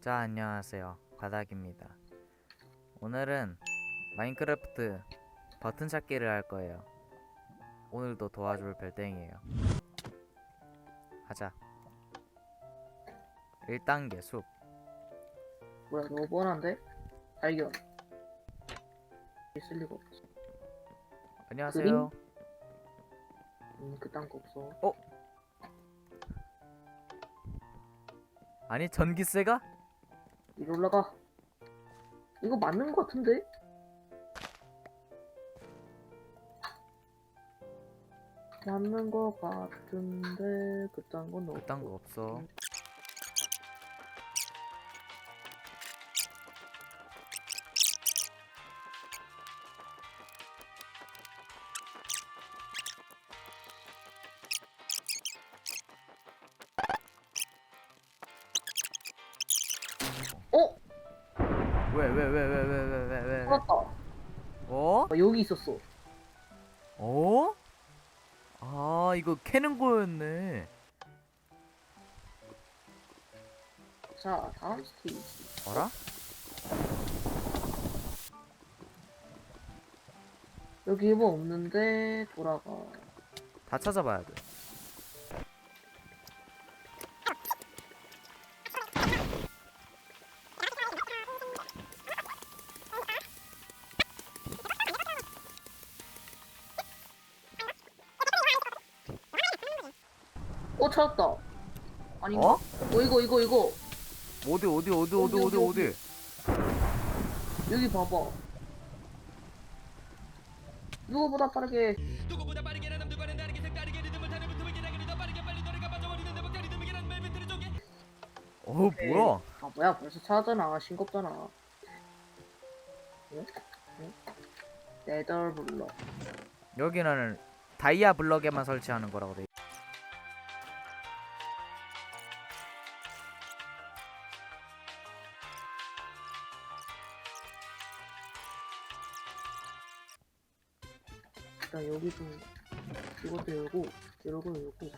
자, 안녕하세요. 바닥입니다. 오늘은 마인크래프트 버튼 찾기를 할 거예요. 오늘도 도와줄 별땡이에요. 하자. 1단계 숲. 뭐야 너무 뻔한데? 발견 있을 리가 없어 안녕하세요. 음 그딴 거 없어 아니, 전기세가? 이리 올라가 이거 맞는 거 같은데? 맞는 거 같은데 그딴 건 없고 그딴 거 없어. 어? 왜, 왜, 왜, 왜, 왜, 왜, 왜, 왜? 찾았다 어? 아, 여기 있었어 어? 아, 이거 캐는 거였네. 자 다음 스테이지 어라? 여기 뭐 없는데 돌아가 다 찾아봐야 돼. 어 찾았다 아닌가? 어? 어 이거 이거 이거 어디, 어디, 어디, 어디, 어디, 어디? 여기 봐봐 누구보다 빠르게 누구보다 빠르게 나 남들과는 다르게 색다르게 리듬을 타는 붙음을 기나기를 더 빠르게 빨리 노래가 빠져버리는 대목과 리듬을 기란 멜빈트를 쪼개 어, 뭐야? 아 뭐야 벌써 찾았잖아 싱겁잖아 응? 응? 네덜 블럭 여기는 다이아 블럭에만 설치하는 거라고 돼. 일단 여기 좀 이것도 열고 이러고 열고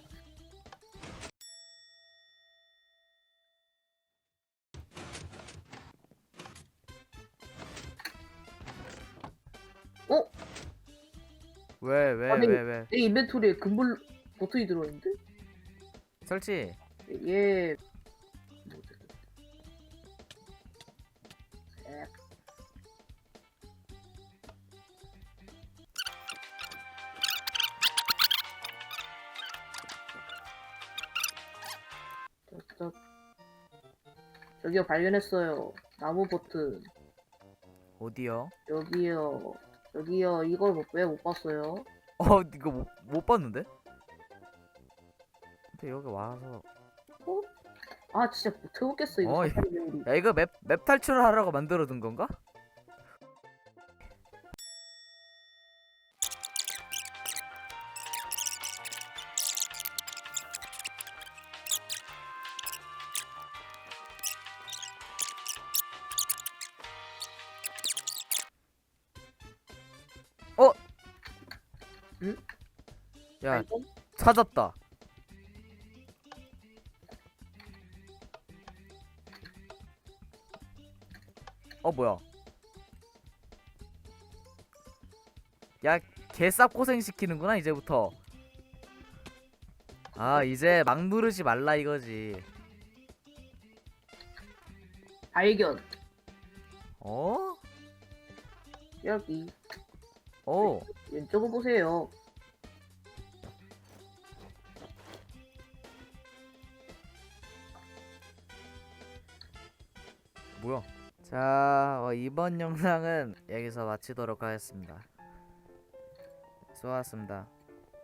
어? 왜, 왜, 아니, 왜, 왜? 내 인벤토리에 금블 버튼이 들어있는데? 설치. 얘 저, 저, 저기요 발견했어요 나무 버튼 어디요? 여기요 여기요 이걸 왜못 봤어요? 어, 이거 못, 못 봤는데? 근데 여기 와서 아 진짜 못 해보겠어 이거 어이. 사다리. 야 이거 맵, 맵 탈출을 하라고 만들어 둔 건가? 응? 야 발견? 찾았다 어 뭐야 야 개쌉 고생 시키는구나 이제부터 아 이제 막 누르지 말라 이거지 발견 어? 여기 어 왼쪽을 보세요. 뭐야? 자 어, 이번 영상은 여기서 마치도록 하겠습니다. 수고하셨습니다.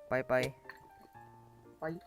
빠이빠이. 빠이